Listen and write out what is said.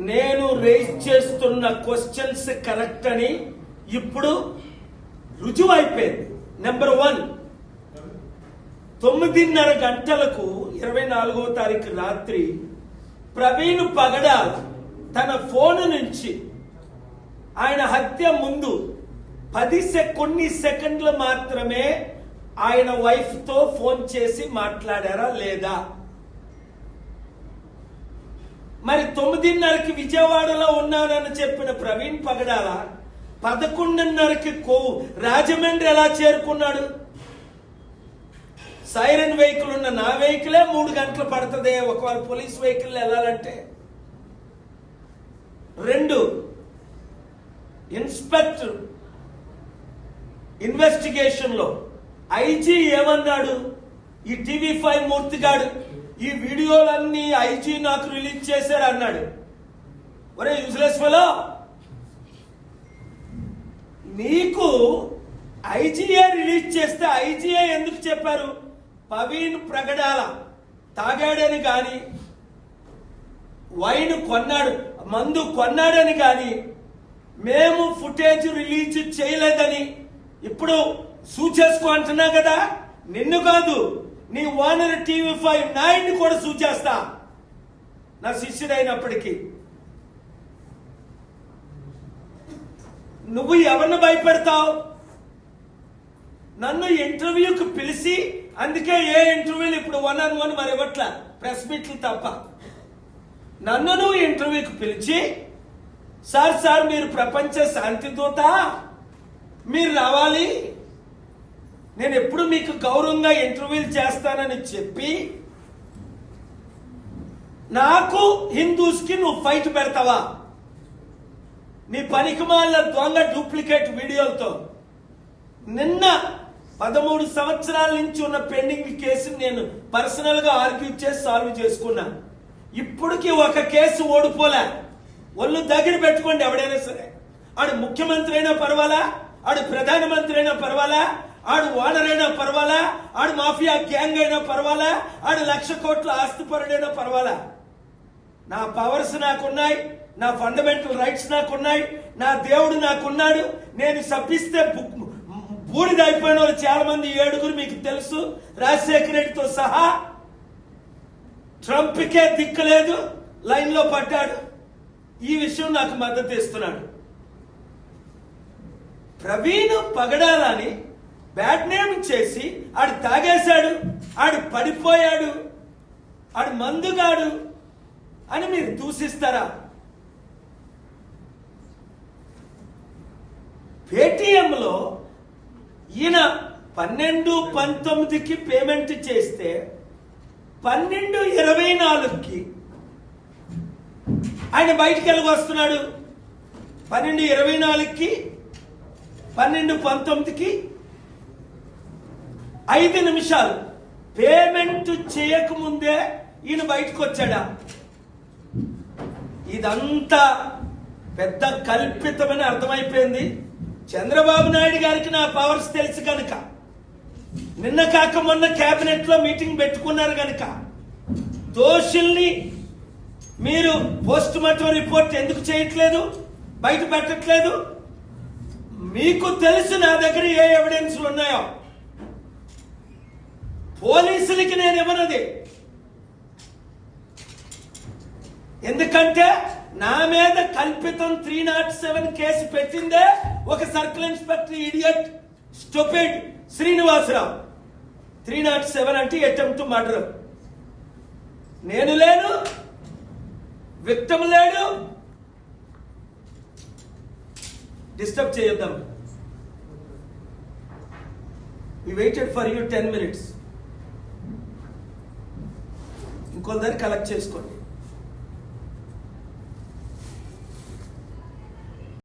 నేను రేజ్ చేస్తున్న questions correct అని ఇప్పుడు రుజువు అయిపోయింది నెంబర్ వన్ తొమ్మిదిన్నర గంటలకు ఇరవై నాలుగో తారీఖు రాత్రి ప్రవీణ్ పగడాల్ తన ఫోన్ నుంచి ఆయన హత్య ముందు పది కొన్ని సెకండ్లు మాత్రమే ఆయన వైఫ్తో ఫోన్ చేసి మాట్లాడారా లేదా? మరి తొమ్మిదిన్నరకి విజయవాడలో ఉన్నానని చెప్పిన ప్రవీణ్ పగడాల పదకొండున్నరకి కో రాజమండ్రి ఎలా చేరుకున్నాడు? సైరన్ వెహికల్ ఉన్న నా వెహికలే మూడు గంటలు పడుతుంది. ఒకవేళ పోలీస్ వెహికల్ వెళ్ళాలంటే. రెండు ఇన్స్పెక్టర్ ఇన్వెస్టిగేషన్లో ఐజీ ఏమన్నాడు? ఈ టీవీ ఫైవ్ మూర్తిగాడు. ఈ వీడియోలన్నీ ఐజీ నాకు రిలీజ్ చేశారు అన్నాడు. ఒరే యూజ్లెస్ ఫెలో నీకు ఐజీఏ రిలీజ్ చేస్తే ఐజీఏ ఎందుకు చెప్పారు? పవీన్ ప్రగడాల తాగాడని కానీ వైన్ కొన్నాడు మందు కొన్నాడని కానీ మేము ఫుటేజ్ రిలీజ్ చేయలేదని ఇప్పుడు సూచేసుకో అంటున్నా కదా? నిన్ను కాదు. నీ ఓనర్ టీవీ ఫైవ్ నైన్ కూడా సూచేస్తా. నా శిష్యుడైనప్పటికీ. నువ్వు ఎవరిని భయపెడతావు? నన్ను ఇంటర్వ్యూకి పిలిచి అందుకే ఏ ఇంటర్వ్యూలు ఇప్పుడు వన్ ఆన్ వన్ మరి ఇవ్వట్ల. ప్రెస్ మీట్లు తప్ప. నన్ను నువ్వు ఇంటర్వ్యూకి పిలిచి సార్ సార్ మీరు ప్రపంచ శాంతి దూత మీరు రావాలి. నేను ఎప్పుడు మీకు గౌరవంగా ఇంటర్వ్యూలు చేస్తానని చెప్పి నాకు హిందూస్కి నువ్వు ఫైట్ పెడతావా? నీ పనికిమాల దొంగ డూప్లికేట్ వీడియోలతో. నిన్న పదమూడు సంవత్సరాల నుంచి ఉన్న పెండింగ్ కేసుని నేను పర్సనల్గా ఆర్గ్యూ చేసి సాల్వ్ చేసుకున్నా. ఇప్పటికి ఒక కేసు ఓడిపోలే. ఒళ్ళు దగ్గర పెట్టుకోండి ఎవడైనా సరే. ఆడు ముఖ్యమంత్రి అయినా పర్వాలా? ఆడు ప్రధానమంత్రి అయినా పర్వాలా? ఆడు ఓనర్ అయినా పర్వాలా? ఆడు మాఫియా గ్యాంగ్ అయినా పర్వాలా? ఆడు లక్ష కోట్ల ఆస్తిపరుడైనా పర్వాలా? నా పవర్స్ నాకున్నాయి నా ఫండమెంటల్ రైట్స్ నాకున్నాయి నా దేవుడు నాకున్నాడు. నేను సప్పిస్తే బూడిద అయిపోయిన వాళ్ళు చాలా మంది ఏడుగురు మీకు తెలుసు. రాజశేఖర రెడ్డితో సహా ట్రంప్కే దిక్కలేదు లైన్లో పడ్డాడు. ఈ విషయం నాకు మద్దతు ఇస్తున్నాడు. ప్రవీణ్ పగడాలని బ్యాడ్ నేమ్ చేసి ఆడు తాగేశాడు ఆడు పడిపోయాడు ఆడు మందుగాడు అని మీరు దూషిస్తారా? పేటిఎంలో ఈయన పన్నెండు పంతొమ్మిదికి పేమెంట్ చేస్తే పన్నెండు ఇరవై నాలుగుకి ఆయన బయటికి వెళ్ళి వస్తున్నాడు? పన్నెండు ఇరవై నాలుగుకి పన్నెండు పంతొమ్మిదికి ఐదు నిమిషాలు. పేమెంట్ చేయకముందే ఈయన బయటకు వచ్చాడా? ఇదంతా పెద్ద కల్పితమని అర్థమైపోయింది. చంద్రబాబు నాయుడు గారికి నా పవర్స్ తెలుసు కనుక నిన్న కాక మొన్న కేబినెట్లో మీటింగ్ పెట్టుకున్నారు కనుక దోషుల్ని మీరు పోస్ట్ మార్టం రిపోర్ట్ ఎందుకు చేయట్లేదు? బయట పెట్టట్లేదు? మీకు తెలుసు నా దగ్గర ఏ ఎవిడెన్స్లు ఉన్నాయో? పోలీసులకి నేను ఇవ్వనది. ఎందుకంటే నా మీద కల్పితం త్రీ నాట్ సెవెన్ కేసు పెట్టిందే ఒక circle inspector idiot stupid Srinivasarao. Three not seven అంటే అటెంప్ట్ మర్డర్ నేను లేను విక్టమ్ లేడు. డిస్టర్బ్ చేయొద్దాం. ఈ waited for you ten minutes ఇంకొందరు కలెక్ట్ చేసుకోండి.